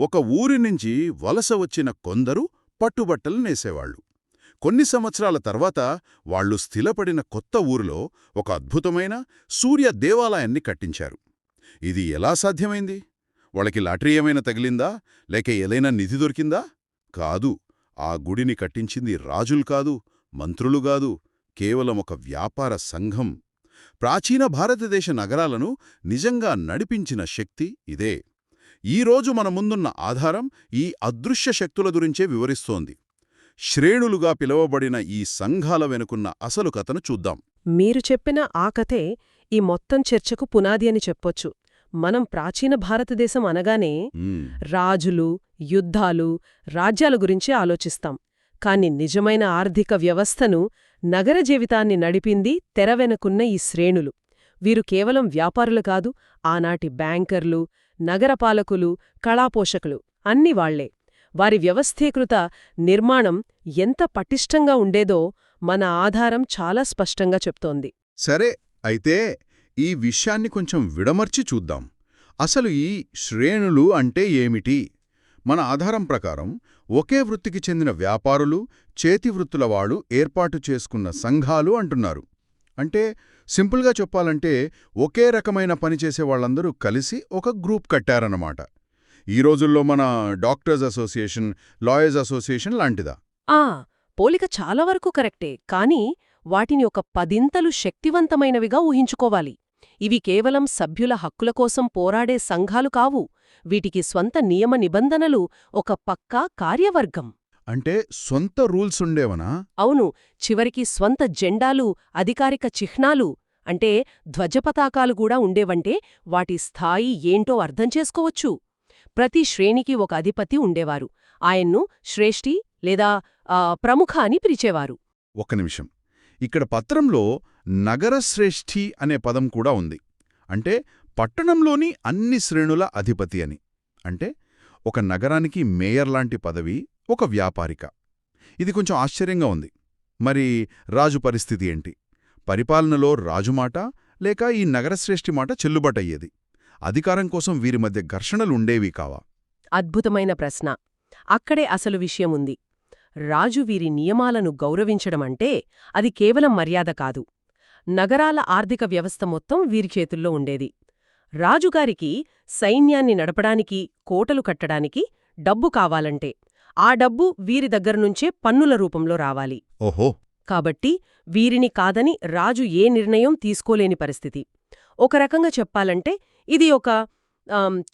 ఒక ఊరి నుంచి వలస వచ్చిన కొందరు పట్టుబట్టలు నేసేవాళ్ళు కొన్ని సంవత్సరాల తర్వాత వాళ్ళు స్థిలపడిన కొత్త ఊరిలో ఒక అద్భుతమైన సూర్య దేవాలయాన్ని కట్టించారు. ఇది ఎలా సాధ్యమైంది? వాళ్ళకి లాటరీ ఏమైనా తగిలిందా? లేక ఏదైనా నిధి దొరికిందా? కాదు ఆ గుడిని కట్టించింది రాజులు కాదు మంత్రులు కాదు కేవలం ఒక వ్యాపార సంఘం. ప్రాచీన భారతదేశ నగరాలను నిజంగా నడిపించిన శక్తి ఇదే. ఈరోజు మన ముందున్న ఆధారం ఈ అదృశ్య శక్తుల గురించే వివరిస్తోంది. శ్రేణులుగా పిలువబడిన ఈ సంఘాల వెనుకున్న అసలు కథను చూద్దాం. మీరు చెప్పిన ఆ కథే ఈ మొత్తం చర్చకు పునాది అని చెప్పొచ్చు. మనం ప్రాచీన భారతదేశం అనగానే. రాజులు యుద్ధాలు రాజ్యాల గురించి ఆలోచిస్తాం. కాని నిజమైన ఆర్థిక వ్యవస్థను నగర జీవితాన్ని నడిపింది తెరవెనకున్న ఈ శ్రేణులు. వీరు కేవలం వ్యాపారులు కాదు ఆనాటి బ్యాంకర్లు నగరపాలకులు కళాపోషకులు అన్ని వాళ్ళే. వారి వ్యవస్థీకృత నిర్మాణం ఎంత పటిష్టంగా ఉండేదో మన ఆధారం చాలా స్పష్టంగా చెప్తోంది. సరే అయితే ఈ విషయాన్ని కొంచెం విడమర్చి చూద్దాం. అసలు ఈ శ్రేణులు అంటే ఏమిటి? మన ఆధారం ప్రకారం ఒకే వృత్తికి చెందిన వ్యాపారులు చేతివృత్తుల వాళ్ళు ఏర్పాటు చేసుకున్న సంఘాలు అంటున్నారు. అంటే సింపుల్గా చెప్పాలంటే ఒకే రకమైన పని చేసే వాళ్ళందరూ కలిసి ఒక గ్రూప్ కట్టారన్నమాట. ఈ రోజుల్లో మన డాక్టర్స్ అసోసియేషన్ లాయర్స్ అసోసియేషన్ లాంటిదా? ఆ! పోలిక చాలా వరకు కరెక్టే కానీ వాటిని ఒక పదింతలు శక్తివంతమైనవిగా ఊహించుకోవాలి. ఇవి కేవలం సభ్యుల హక్కుల కోసం పోరాడే సంఘాలు కావు. వీటికి స్వంత నియమ నిబంధనలు ఒక పక్కా కార్యవర్గం. అంటే సొంత రూల్స్ ఉండేవనా? అవును. చివరికి స్వంత జెండాలు అధికారిక చిహ్నాలు అంటే ధ్వజపతాకాలు కూడా ఉండేవంటే వాటి స్థాయి ఏంటో అర్థం చేసుకోవచ్చు. ప్రతి శ్రేణికి ఒక అధిపతి ఉండేవారు. ఆయన్ను శ్రేష్ఠి లేదా ప్రముఖ అని పిలిచేవారు. ఒక్క నిమిషం. ఇక్కడ పత్రంలో నగరశ్రేష్ఠి అనే పదం కూడా ఉంది. అంటే పట్టణంలోని అన్ని శ్రేణుల అధిపతి అని. అంటే ఒక నగరానికి మేయర్ లాంటి పదవి ఒక వ్యాపారిక. ఇది కొంచెం ఆశ్చర్యంగా ఉంది. మరి రాజు పరిస్థితి ఏంటి? పరిపాలనలో రాజు మాట లేక ఈ నగరశ్రేష్ఠి మాట చెల్లుబాటయ్యేది అధికారం కోసం వీరి మధ్య ఘర్షణలు ఉండేవి కావా? అద్భుతమైన ప్రశ్న. అక్కడే అసలు విషయముంది రాజు వీరి నియమాలను గౌరవించడమంటే అది కేవలం మర్యాద కాదు. నగరాల ఆర్థిక వ్యవస్థ మొత్తం వీరి చేతుల్లో ఉండేది. రాజుగారికి సైన్యాన్ని నడపడానికి కోటలు కట్టడానికి డబ్బు కావాలంటే ఆ డబ్బు వీరి దగ్గరనుంచే పన్నుల రూపంలో రావాలి. ఓహో! కాబట్టి వీరిని కాదని రాజు ఏ నిర్ణయం తీసుకోలేని పరిస్థితి. ఒక రకంగా చెప్పాలంటే ఇది ఒక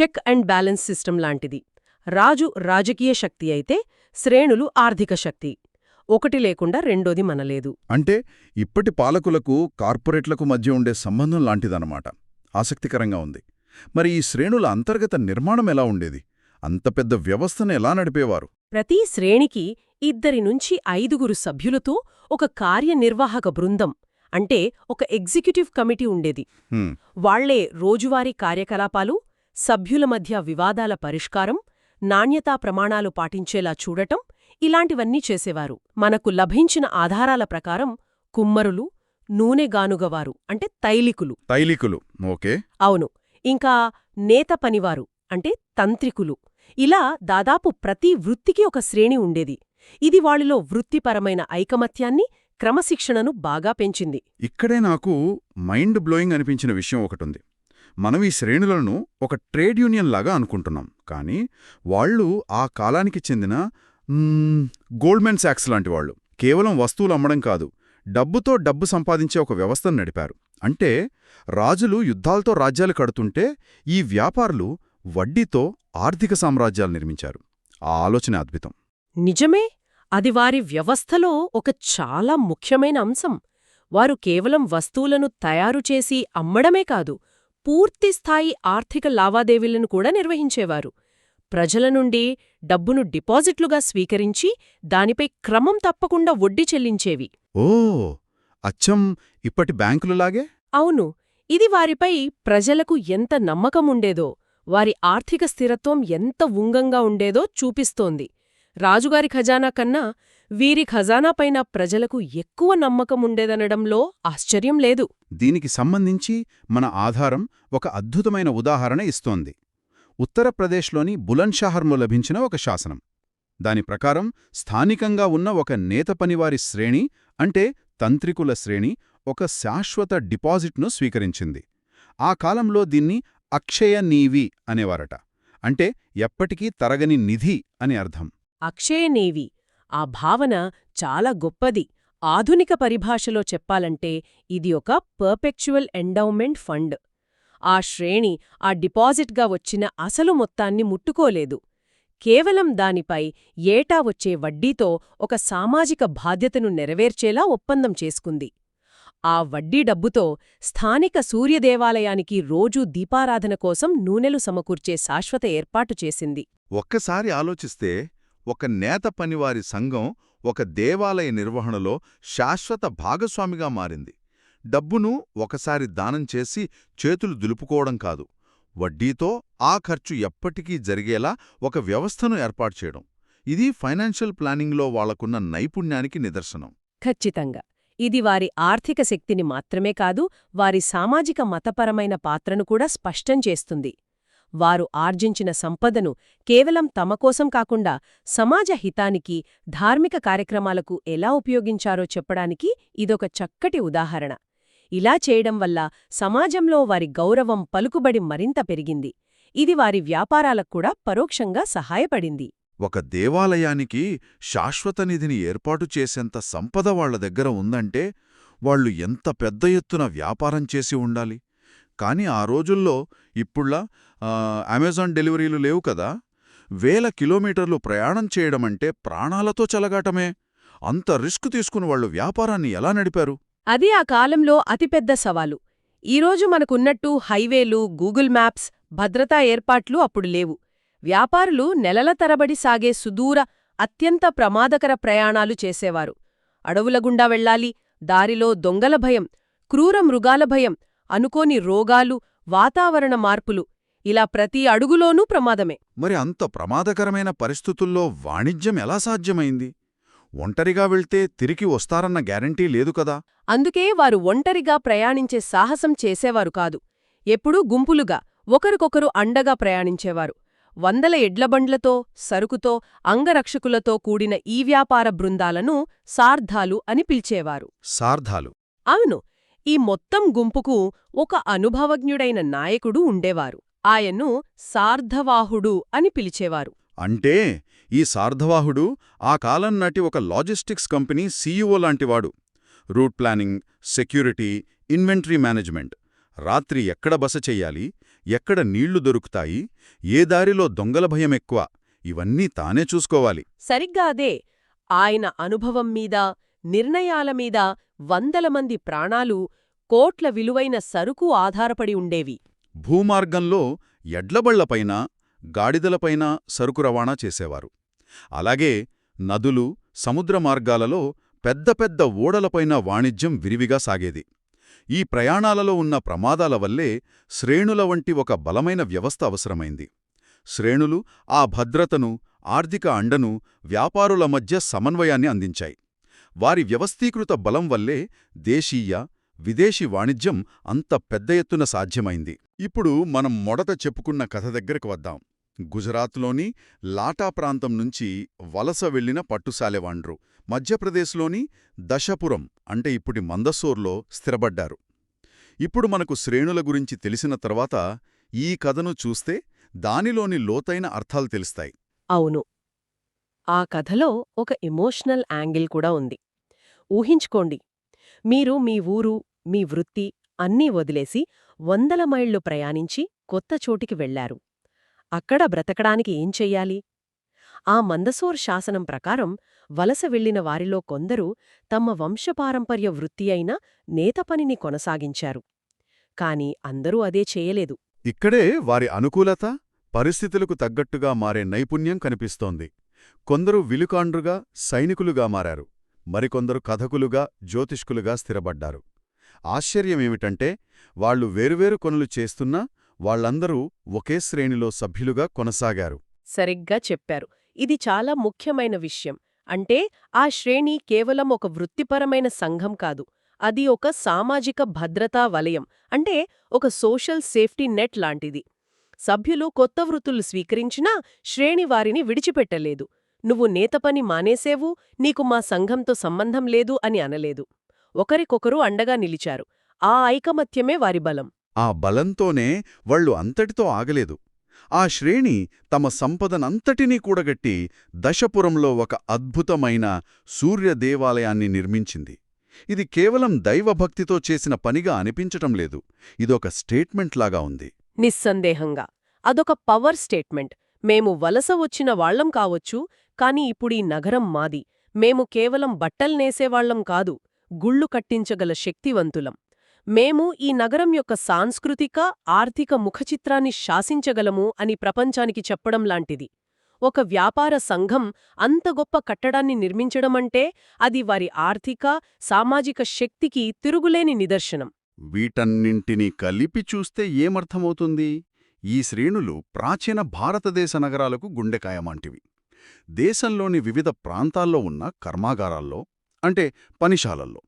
చెక్ అండ్ బ్యాలెన్స్ సిస్టమ్ లాంటిది. రాజు రాజకీయ శక్తి అయితే శ్రేణులు ఆర్థిక శక్తి. ఒకటి లేకుండా రెండోది మనలేదు. అంటే ఇప్పటి పాలకులకు కార్పొరేట్లకు మధ్య ఉండే సంబంధం లాంటిదన్నమాట. ఆసక్తికరంగా ఉంది. మరి ఈ శ్రేణుల అంతర్గత నిర్మాణం ఎలా ఉండేది? అంత పెద్ద వ్యవస్థను ఎలా నడిపేవారు? ప్రతి శ్రేణికి ఇద్దరి నుంచి ఐదుగురు సభ్యులతో ఒక కార్యనిర్వాహక బృందం అంటే ఒక ఎగ్జిక్యూటివ్ కమిటీ ఉండేది. వాళ్ళే రోజువారీ కార్యకలాపాలు సభ్యుల మధ్య వివాదాల పరిష్కారం నాణ్యతా ప్రమాణాలు పాటించేలా చూడటం ఇలాంటివన్నీ చేసేవారు. మనకు లభించిన ఆధారాల ప్రకారం కుమ్మరులు నూనెగానుగవారు అంటే తైలికులు. తైలికులు. ఓకే. అవును. ఇంకా నేత పనివారు అంటే తంత్రికులు. ఇలా దాదాపు ప్రతి వృత్తికి ఒక శ్రేణి ఉండేది. ఇది వాళ్ళలో వృత్తిపరమైన ఐకమత్యాన్ని క్రమశిక్షణను బాగా పెంచింది. ఇక్కడే నాకు మైండ్ బ్లోయింగ్ అనిపించిన విషయం ఒకటుంది. మనం ఈ శ్రేణులను ఒక ట్రేడ్ యూనియన్ లాగా అనుకుంటున్నాం. కానీ వాళ్ళు ఆ కాలానికి చెందిన గోల్డ్మెన్ శాక్స్ లాంటి వాళ్ళు. కేవలం వస్తువులు అమ్మడం కాదు డబ్బుతో డబ్బు సంపాదించే ఒక వ్యవస్థను నడిపారు. అంటే రాజులు యుద్ధాలతో రాజ్యాలు కడుతుంటే ఈ వ్యాపారులు వడ్డీతో ఆర్థిక సామ్రాజ్యాలు నిర్మించారు. ఆ ఆలోచన అద్భుతం. నిజమే అది వారి వ్యవస్థలో ఒక చాలా ముఖ్యమైన అంశం. వారు కేవలం వస్తువులను తయారు చేసి అమ్మడమే కాదు పూర్తిస్థాయి ఆర్థిక లావాదేవీలను కూడా నిర్వహించేవారు. ప్రజల నుండి డబ్బును డిపాజిట్లుగా స్వీకరించి దానిపై క్రమం తప్పకుండా వడ్డీ చెల్లించేవి. ఓ అచ్చం ఇప్పటి బ్యాంకులలాగే? అవును ఇది వారిపై ప్రజలకు ఎంత నమ్మకముండేదో. వారి ఆర్థిక స్థిరత్వం ఎంత ఉంగంగా ఉండేదో చూపిస్తోంది. రాజుగారి ఖజానా కన్నా వీరి ఖజానాపైన ప్రజలకు ఎక్కువ నమ్మకముండేదనడంలో ఆశ్చర్యం లేదు. దీనికి సంబంధించి మన ఆధారం ఒక అద్భుతమైన ఉదాహరణ ఇస్తోంది. ఉత్తరప్రదేశ్లోని బులంద్షహర్లో లభించిన ఒక శాసనం. దాని ప్రకారం స్థానికంగా ఉన్న ఒక నేత పనివారి శ్రేణి అంటే తంత్రికుల శ్రేణి ఒక శాశ్వత డిపాజిట్ను స్వీకరించింది. ఆ కాలంలో దీన్ని అక్షయ నీవి అనేవారట. అంటే ఎప్పటికీ తరగని నిధి అని అర్థం. అక్షయనేవి ఆ భావన చాలా గొప్పది. ఆధునిక పరిభాషలో చెప్పాలంటే ఇది ఒక పర్పెక్చువల్ ఎండౌమెంట్ ఫండ్. ఆ శ్రేణి ఆ డిపాజిట్గా వచ్చిన అసలు మొత్తాన్ని ముట్టుకోలేదు. కేవలం దానిపై ఏటా వచ్చే వడ్డీతో ఒక సామాజిక బాధ్యతను నెరవేర్చేలా ఒప్పందం చేసుకుంది. ఆ వడ్డీ డబ్బుతో స్థానిక సూర్యదేవాలయానికి రోజూ దీపారాధన కోసం నూనెలు సమకూర్చే శాశ్వత ఏర్పాటు చేసింది. ఒక్కసారి ఆలోచిస్తే ఒక నేత పనివారి సంఘం ఒక దేవాలయ నిర్వహణలో శాశ్వత భాగస్వామిగా మారింది. డబ్బును ఒకసారి దానం చేసి చేతులు దులుపుకోవడం కాదు వడ్డీతో ఆ ఖర్చు ఎప్పటికీ జరిగేలా ఒక వ్యవస్థను ఏర్పాటు చేయడం. ఇది ఫైనాన్షియల్ ప్లానింగ్లో వాళ్ళకున్న నైపుణ్యానికి నిదర్శనం. ఖచ్చితంగా. ఇది వారి ఆర్థిక శక్తిని మాత్రమే కాదు వారి సామాజిక మతపరమైన పాత్రను కూడా స్పష్టం చేస్తుంది. వారు ఆర్జించిన సంపదను కేవలం తమ కోసం కాకుండా సమాజ హితానికి ధార్మిక కార్యక్రమాలకు ఎలా ఉపయోగించారో చెప్పడానికి ఇదొక చక్కటి ఉదాహరణ. ఇలా చేయడం వల్ల సమాజంలో వారి గౌరవం పలుకుబడి మరింత పెరిగింది. ఇది వారి వ్యాపారాలకు కూడా పరోక్షంగా సహాయపడింది. ఒక దేవాలయానికి శాశ్వత నిధిని ఏర్పాటు చేసేంత సంపద వాళ్ళ దగ్గర ఉందంటే వాళ్ళు ఎంత పెద్ద ఎత్తున వ్యాపారం చేసి ఉండాలి. కాని ఆ రోజుల్లో ఇప్పుళ్ళా అమెజాన్ డెలివరీలు లేవు కదా. వేల కిలోమీటర్లు ప్రయాణం చేయడమంటే ప్రాణాలతో చెలగాటమే. అంత రిస్క్ తీసుకుని వాళ్ళు వ్యాపారాన్ని ఎలా నడిపారు? అది ఆ కాలంలో అతిపెద్ద సవాలు. ఈరోజు మనకున్నట్టు హైవేలు గూగుల్ మ్యాప్స్ భద్రతా ఏర్పాట్లు అప్పుడు లేవు. వ్యాపారులు నెలల తరబడి సాగే సుదూర అత్యంత ప్రమాదకర ప్రయాణాలు చేసేవారు. అడవుల గుండా వెళ్ళాలి దారిలో దొంగల భయం క్రూర మృగాల భయం అనుకోని రోగాలు వాతావరణ మార్పులు ఇలా ప్రతి అడుగులోనూ ప్రమాదమే. మరి అంత ప్రమాదకరమైన పరిస్థితుల్లో వాణిజ్యం ఎలా సాధ్యమైంది? ఒంటరిగా వెళ్తే తిరిగి వస్తారన్న గ్యారంటీ లేదు కదా? అందుకే వారు ఒంటరిగా ప్రయాణించే సాహసం చేసేవారు కాదు. ఎప్పుడూ గుంపులుగా ఒకరికొకరు అండగా ప్రయాణించేవారు. వందల ఎడ్లబండ్లతో సరుకుతో అంగరక్షకులతో కూడిన ఈ వ్యాపార బృందాలను సార్ధాలు అని పిలిచేవారు. సార్ధాలు. అవును ఈ మొత్తం గుంపుకు ఒక అనుభవజ్ఞుడైన నాయకుడు ఉండేవారు. ఆయన్ను సార్ధవాహుడు అని పిలిచేవారు. అంటే ఈ సార్ధవాహుడు ఆ కాలం నాటి ఒక లాజిస్టిక్స్ కంపెనీ సీఈఓ లాంటివాడు. Route planning security inventory management. రాత్రి ఎక్కడ బస చెయ్యాలి ఎక్కడ నీళ్ళు దొరుకుతాయి? ఏ దారిలో దొంగల భయం ఎక్కువ? ఇవన్నీ తానే చూసుకోవాలి. సరిగ్గా అదే. ఆయన అనుభవం మీద నిర్ణయాల మీద వందల మంది ప్రాణాలు కోట్ల విలువైన సరుకు ఆధారపడి ఉండేవి. భూమార్గంలో ఎడ్లబళ్ళపైన గాడిదలపైన సరుకు రవాణా చేసేవారు. అలాగే నదులు సముద్ర మార్గాలలో పెద్ద పెద్ద ఓడలపైన వాణిజ్యం విరివిగా సాగేది. ఈ ప్రయాణాలలో ఉన్న ప్రమాదాల వల్లే శ్రేణుల వంటి ఒక బలమైన వ్యవస్థ అవసరమైంది. శ్రేణులు ఆ భద్రతను ఆర్థిక అండను వ్యాపారుల మధ్య సమన్వయాన్ని అందించాయి. వారి వ్యవస్థీకృత బలం వల్లే దేశీయ విదేశీ వాణిజ్యం అంత పెద్ద ఎత్తున సాధ్యమైంది. ఇప్పుడు మనం మొదట చెప్పుకున్న కథ దగ్గరకు వద్దాం. గుజరాత్లోని లాటా ప్రాంతం నుంచి వలస వెళ్ళిన పట్టుసాలెవాండ్రు మధ్యప్రదేశ్లోని దశపురం అంటే ఇప్పుడి మందసోర్లో స్థిరపడ్డారు. ఇప్పుడు మనకు శ్రేణుల గురించి తెలిసిన తర్వాత ఈ కథను చూస్తే దానిలోని లోతైన అర్థాలు తెలుస్తాయి. అవును. ఆ కథలో ఒక ఎమోషనల్ యాంగిల్ కూడా ఉంది. ఊహించుకోండి. మీరు మీ ఊరు మీ వృత్తి అన్నీ వదిలేసి వందల మైళ్ళు ప్రయాణించి కొత్త చోటికి వెళ్ళారు అక్కడ బ్రతకడానికి ఏం చెయ్యాలి? ఆ మందసోర్ శాసనం ప్రకారం వలస వెళ్ళిన వారిలో కొందరు తమ వంశపారంపర్య వృత్తి అయిన నేతపనిని కొనసాగించారు. కాని అందరూ అదే చేయలేదు. ఇక్కడే వారి అనుకూలత పరిస్థితులకు తగ్గట్టుగా మారే నైపుణ్యం కనిపిస్తోంది. కొందరు విలుకాండ్రుగా సైనికులుగా మారారు. మరికొందరు కథకులుగా జ్యోతిష్కులుగా స్థిరపడ్డారు. ఆశ్చర్యమేమిటంటే వాళ్ళు వేరువేరు కొనులు చేస్తున్నా వాళ్ళందరూ ఒకే శ్రేణిలో సభ్యులుగా కొనసాగారు. సరిగ్గా చెప్పారు. ఇది చాలా ముఖ్యమైన విషయం. అంటే ఆ శ్రేణి కేవలం ఒక వృత్తిపరమైన సంఘం కాదు. అది ఒక సామాజిక భద్రతా వలయం. అంటే ఒక సోషల్ సేఫ్టీ నెట్ లాంటిది. సభ్యులు కొత్త వృత్తులు స్వీకరించినా శ్రేణి వారిని విడిచిపెట్టలేదు. నువ్వు నేతపని మానేసేవు నీకు మా సంఘంతో సంబంధం లేదు అని అనలేదు. ఒకరికొకరు అండగా నిలిచారు. ఆ ఐకమత్యమే వారి బలం. ఆ బలంతోనే వాళ్ళు అంతటితో ఆగలేదు. ఆ శ్రేణి తమ సంపదనంతటినీ కూడగట్టి దశపురంలో ఒక అద్భుతమైన సూర్య దేవాలయాన్ని నిర్మించింది. ఇది కేవలం దైవభక్తితో చేసిన పనిగా అనిపించటం లేదు. ఇదొక స్టేట్మెంట్ లాగా ఉంది. నిస్సందేహంగా. అదొక పవర్ స్టేట్మెంట్. మేము వలస వచ్చిన వాళ్ళం కావచ్చు కాని ఇప్పుడీ నగరం మాది. మేము కేవలం బట్టల్నేసేవాళ్ళం కాదు గుళ్ళు కట్టించగల శక్తివంతులం. మేము ఈ నగరం యొక్క సాంస్కృతిక ఆర్థిక ముఖచిత్రాన్ని శాసించగలము అని ప్రపంచానికి చెప్పడం లాంటిది. ఒక వ్యాపార సంఘం అంత గొప్ప కట్టడాన్ని నిర్మించడమంటే అది వారి ఆర్థిక సామాజిక శక్తికి తిరుగులేని నిదర్శనం. వీటన్నింటినీ కలిపి చూస్తే ఏమర్థమవుతుంది? ఈ శ్రేణులు ప్రాచీన భారతదేశ నగరాలకు గుండెకాయమాంటివి. దేశంలోని వివిధ ప్రాంతాల్లో ఉన్న కర్మాగారాల్లో అంటే పనిశాలల్లో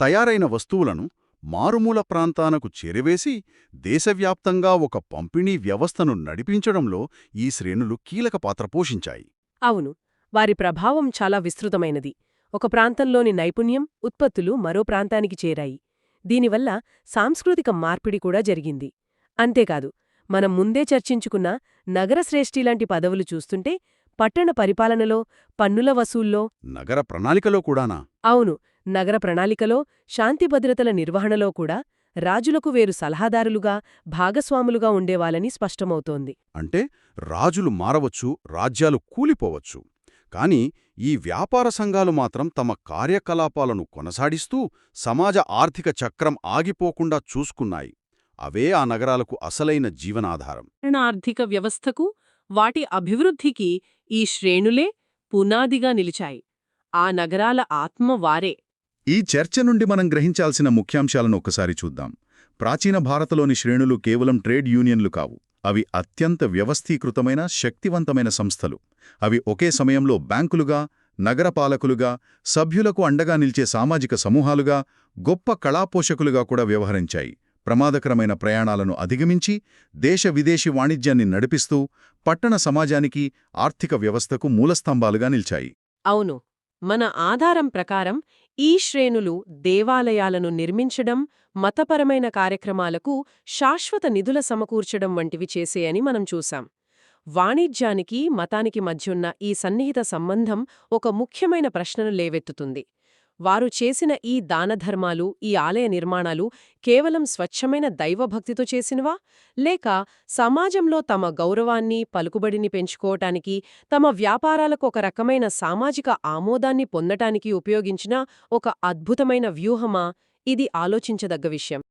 తయారైన వస్తువులను మారుమూల ప్రాంతానకు చేరవేసి దేశవ్యాప్తంగా ఒక పంపిణీ వ్యవస్థను నడిపించడంలో ఈ శ్రేణులు కీలక పాత్ర పోషించాయి. అవును వారి ప్రభావం చాలా విస్తృతమైనది. ఒక ప్రాంతంలోని నైపుణ్యం ఉత్పత్తులు మరో ప్రాంతానికి చేరాయి. దీనివల్ల సాంస్కృతిక మార్పిడి కూడా జరిగింది. అంతేకాదు మనం ముందే చర్చించుకున్న నగరశ్రేష్ఠిలాంటి పదవులు చూస్తుంటే పట్టణ పరిపాలనలో పన్నుల వసూల్లో నగర ప్రణాళికలో కూడానా? అవును నగర ప్రణాళికలో శాంతి భద్రతల నిర్వహణలో కూడా రాజులకు వేరు సలహాదారులుగా భాగస్వాములుగా ఉండేవాళ్ళని స్పష్టమవుతోంది. అంటే రాజులు మారవచ్చు రాజ్యాలు కూలిపోవచ్చు. కాని ఈ వ్యాపార సంఘాలు మాత్రం తమ కార్యకలాపాలను కొనసాడిస్తూ సమాజ ఆర్థిక చక్రం ఆగిపోకుండా చూసుకున్నాయి. అవే ఆ నగరాలకు అసలైన జీవనాధారం. ఆర్థిక వ్యవస్థకు వాటి అభివృద్ధికి ఈ శ్రేణులే పునాదిగా నిలిచాయి. ఆ నగరాల ఆత్మ వారే. ఈ చర్చ నుండి మనం గ్రహించాల్సిన ముఖ్యాంశాలను ఒకసారి చూద్దాం. ప్రాచీన భారతలోని శ్రేణులు కేవలం ట్రేడ్ యూనియన్లు కావు. అవి అత్యంత వ్యవస్థీకృతమైన శక్తివంతమైన సంస్థలు. అవి ఒకే సమయంలో బ్యాంకులుగా నగరపాలకులుగా సభ్యులకు అండగా నిలిచే సామాజిక సమూహాలుగా గొప్ప కళాపోషకులుగా కూడా వ్యవహరించాయి. ప్రమాదకరమైన ప్రయాణాలను అధిగమించి దేశ విదేశీ వాణిజ్యాన్ని నడిపిస్తూ పట్టణ సమాజానికి ఆర్థిక వ్యవస్థకు మూలస్తంభాలుగా నిలిచాయి. అవును. మన ఆధారం ప్రకారం ఈ శ్రేణులు దేవాలయాలను నిర్మించడం మతపరమైన కార్యక్రమాలకు శాశ్వత నిధుల సమకూర్చడం వంటివి చేసేయని మనం చూశాం. వాణిజ్యానికి మతానికి మధ్యున్న ఈ సన్నిహిత సంబంధం ఒక ముఖ్యమైన ప్రశ్నను లేవెత్తుతుంది. వారు చేసిన ఈ దానధర్మాలు ఈ ఆలయ నిర్మాణాలు కేవలం స్వచ్ఛమైన దైవభక్తితో చేసినవా? లేక సమాజంలో తమ గౌరవాన్ని పలుకుబడిని పెంచుకోవటానికి తమ వ్యాపారాలకు ఒక రకమైన సామాజిక ఆమోదాన్ని పొందటానికి ఉపయోగించిన ఒక అద్భుతమైన వ్యూహమా? ఇది ఆలోచించదగ్గ విషయం.